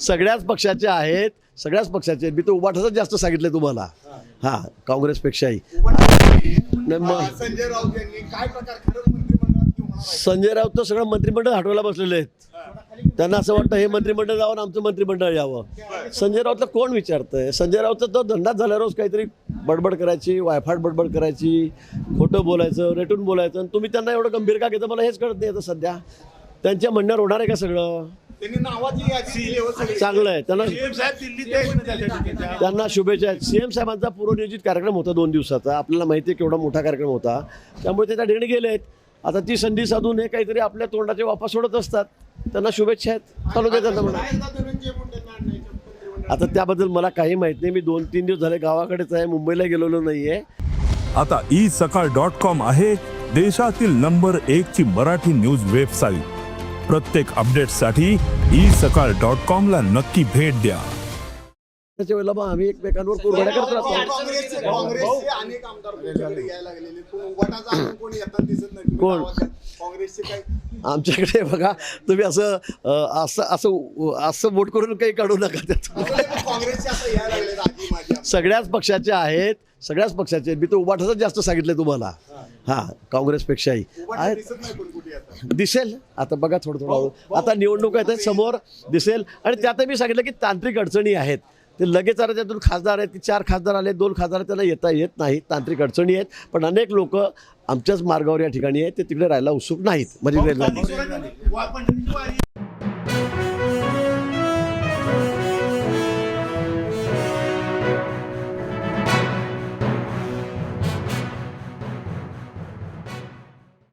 सगळ्याच पक्षाचे आहेत सगळ्याच पक्षाचे आहेत. मी तर उभाटाच जास्त सांगितलं तुम्हाला. हा काँग्रेसपेक्षाही. संजय राऊत यांनी काय प्रकार खरंच मंत्रिमंडळात घेऊन होणार आहे? संजय राऊत तर सगळं मंत्रिमंडळ हटवायला बसलेले आहेत. त्यांना असं वाटतं हे मंत्रिमंडळ जावं आणि आमचं मंत्रिमंडळ यावं. संजय राऊतला कोण विचारतंय? संजय राऊतचा तो धंदाच झाला रोज काहीतरी बडबड करायची वायफाट बडबड करायची खोटं बोलायचं रेटून बोलायचं आणि तुम्ही त्यांना एवढं गंभीर का घेता? मला हेच कळत नाही आता सध्या. त्यांच्या म्हणण्यावर होणार आहे का सगळं? हो. चांगलं आहे. त्यांना त्यांना शुभेच्छा आहेत. सीएम साहेबांचा पूर्वनियोजित कार्यक्रम होता दोन दिवसाचा. आपल्याला माहिती आहे केवढा मोठा कार्यक्रम होता. त्यामुळे ते त्या ठिकाणी गेले आहेत. आता ती संधी साधून हे काहीतरी आपल्या तोंडाचे वापस सोडत असतात. त्यांना शुभेच्छा आहेत. चालू दे त्यांना म्हणा. आता त्याबद्दल मला काही माहीत नाही. मी दोन तीन दिवस झाले गावाकडेच आहे. मुंबईला गेलेलो नाहीये. आता ई सकाळ डॉट कॉम आहे देशातील नंबर एक ची मराठी न्यूज वेबसाईट. प्रत्येक अपडेटसाठी ई सकाळ डॉट कॉम ला नक्की भेट द्या. त्याच्या वेळेला मग आम्ही एकमेकांवर कुरघड्या करत राहतो. काँग्रेसचे काँग्रेसचे अनेक आमदार तुमच्याकडे यायला लागलेले. पण उभाटाचा अजून कोणी येताना दिसत नाही तुम्ही कोण? गावात काँग्रेसचे काही आमच्याकडे बघा तुम्ही असं अं, असं असं असं वोट करून काही काढू नका त्यात सगळ्याच पक्षाचे आहेत सगळ्याच पक्षाचे मी तर उभाटाच जास्त सांगितलं तुम्हाला. हा काँग्रेसपेक्षाही. आहेत. नाही दिसेल. आता बघा थोडं थोडं हळू. आता निवडणूक आहेत समोर दिसेल. आणि त्यात मी सांगितलं की तांत्रिक अडचणी आहेत. ते लगेच आता त्यातून खासदार आहेत की चार खासदार आले दोन खासदार त्यांना येता येत नाहीत तांत्रिक अडचणी आहेत. पण अनेक लोक आमच्याच मार्गावर या ठिकाणी आहेत. ते तिकडे राहायला उत्सुक नाहीत. म्हणजे